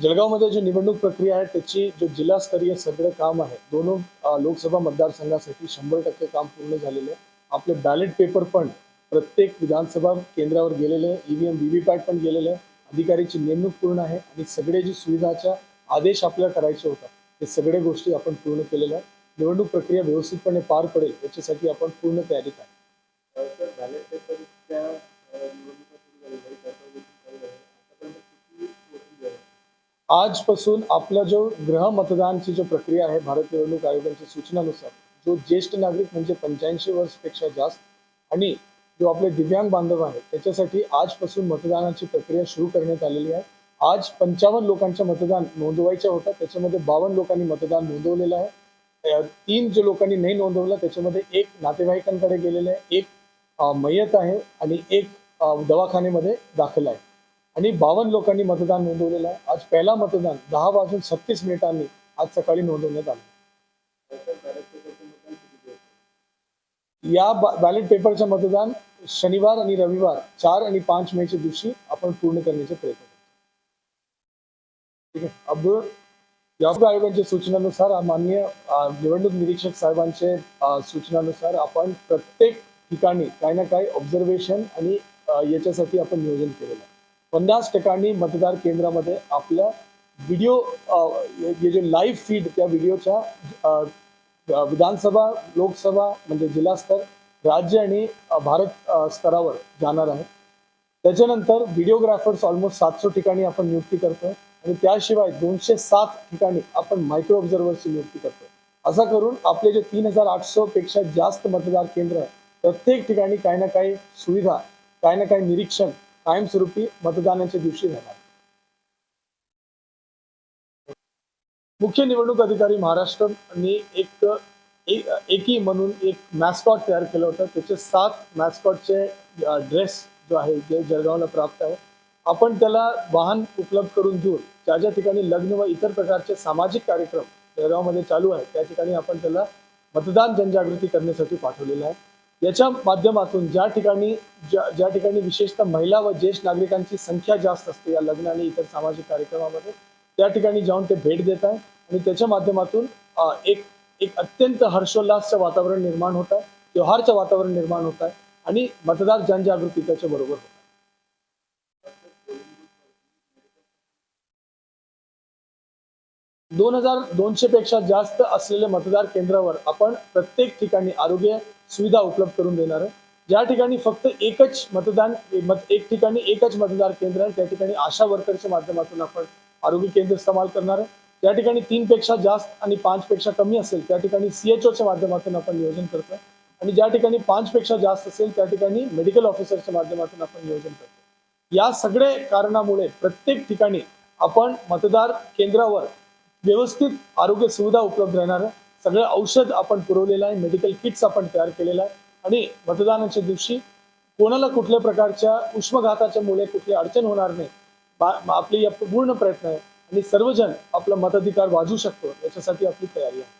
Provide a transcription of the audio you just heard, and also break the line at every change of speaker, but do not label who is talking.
जळगावमध्ये जी निवडणूक प्रक्रिया आहे त्याची जे जिल्हास्तरीय सगळं काम आहे दोन लोकसभा मतदारसंघासाठी शंभर टक्के काम पूर्ण झालेलं आहे. आपले बॅलेट पेपर पण प्रत्येक विधानसभा केंद्रावर गेलेले आहे ईव्हीएम व्हीव्हीपॅट पण गेलेले आहे. अधिकारीची नेमणूक पूर्ण आहे आणि सगळे जे सुविधाच्या आदेश आपल्याला करायचे होता ते सगळे गोष्टी आपण पूर्ण केलेल्या आहे निवडणूक प्रक्रिया व्यवस्थितपणे पार पडेल याच्यासाठी आपण पूर्ण तयारीत आहे. आजपासून आपला जो ग्रह मतदानची जो प्रक्रिया आहे भारत निवडणूक आयोगाच्या सूचनानुसार जो ज्येष्ठ नागरिक म्हणजे पंच्याऐंशी वर्षपेक्षा जास्त आणि जो आपले दिव्यांग बांधव आहेत त्याच्यासाठी आजपासून मतदानाची प्रक्रिया सुरू करण्यात आलेली आहे. आज पंचावन्न लोकांच्या मतदान नोंदवायच्या होता त्याच्यामध्ये बावन्न लोकांनी मतदान नोंदवलेलं आहे. तीन जे लोकांनी नाही नोंदवलं त्याच्यामध्ये एक नातेवाईकांकडे गेलेलं आहे एक मयत आहे आणि एक दवाखान्यामध्ये दाखल आहे. आणि बावन्न लोकांनी मतदान नोंदवलेलं आहे. आज पहिला मतदान दहा वाजून सत्तीस मिनिटांनी आज सकाळी नोंदवण्यात आलं. या बॅलेट पेपरचं मतदान शनिवार आणि रविवार चार आणि पाच मेच्या दिवशी आपण पूर्ण करण्याचे प्रयत्न करतो. ठीक आहे. अब निवडणूक आयोगाच्या सूचनानुसार मान्य निवडणूक निरीक्षक साहेबांचे सूचनानुसार आपण प्रत्येक ठिकाणी काही ना काही ऑब्झर्वेशन आणि याच्यासाठी आपण नियोजन केलेलं आहे. पन्नास ठिकाणी मतदार केंद्रामध्ये आपलं व्हिडिओ जे लाईव्ह फीड त्या व्हिडिओच्या विधानसभा लोकसभा म्हणजे जिल्हा स्तर राज्य आणि भारत स्तरावर जाणार आहे. त्याच्यानंतर व्हिडिओग्राफर्स ऑलमोस्ट सातशे ठिकाणी आपण नियुक्ती करतोय आणि त्याशिवाय दोनशे सात ठिकाणी आपण मायक्रो ऑब्झर्व्हरची नियुक्ती करतोय. असं करून आपले जे तीन हजार आठशे पेक्षा जास्त मतदार केंद्र आहे प्रत्येक ठिकाणी काही ना काही सुविधा काही ना काही निरीक्षण कायमस्वरूपी मतदानाच्या दिवशी राहणार मुख्य निवडणूक अधिकारी महाराष्ट्राने एक एक एकी म्हणून एक मॅस्कॉट तयार केलं होतं. त्याचे सात मॅस्कॉटचे ड्रेस जो आहे जे जळगावला प्राप्त आहे आपण त्याला वाहन उपलब्ध करून देऊन ज्या ज्या ठिकाणी लग्न व इतर प्रकारचे सामाजिक कार्यक्रम जळगावमध्ये चालू आहे त्या ठिकाणी आपण त्याला मतदान जनजागृती करण्यासाठी पाठवलेलं आहे. याच्या माध्यमातून ज्या ठिकाणी ज्या ज्या ठिकाणी विशेषतः महिला व ज्येष्ठ नागरिकांची संख्या जास्त असते या लग्न आणि इतर सामाजिक कार्यक्रमामध्ये त्या ठिकाणी जाऊन ते भेट देत आहे आणि त्याच्या माध्यमातून एक एक अत्यंत हर्षोल्लासचं वातावरण निर्माण होत आहे त्योहारचं वातावरण निर्माण होत आहे आणि मतदार जनजागृती त्याच्या बरोबर होत आहे. दोन हजार दोनशे पेक्षा जास्त असलेल्या मतदार केंद्रावर आपण प्रत्येक ठिकाणी आरोग्य सुविधा उपलब्ध करून देणार ज्या ठिकाणी फक्त एकच मतदान मत एक ठिकाणी एकच मतदार केंद्र आहे त्या ठिकाणी आशा वर्करच्या माध्यमातून आपण आरोग्य केंद्र इस्तेमाल करणार आहे. ज्या ठिकाणी तीन पेक्षा जास्त आणि पाच पेक्षा कमी असेल त्या ठिकाणी सीएचओच्या माध्यमातून आपण नियोजन करतो. आणि ज्या ठिकाणी पाच पेक्षा जास्त असेल त्या ठिकाणी मेडिकल ऑफिसरच्या माध्यमातून आपण नियोजन करतो. या सगळे कारणामुळे प्रत्येक ठिकाणी आपण मतदार केंद्रावर व्यवस्थित आरोग्य सुविधा उपलब्ध राहणार सगळं औषध आपण पुरवलेलं आहे. मेडिकल किट्स आपण तयार केलेलं आहे. आणि मतदानाच्या दिवशी कोणाला कुठल्या प्रकारच्या उष्मघाताच्या मुळे कुठली अडचण होणार नाही बा- आपली या पूर्ण प्रयत्न आहे. आणि सर्वजण आपला मताधिकार वाजवू शकतो. याच्यासाठी आपली तयारी आहे.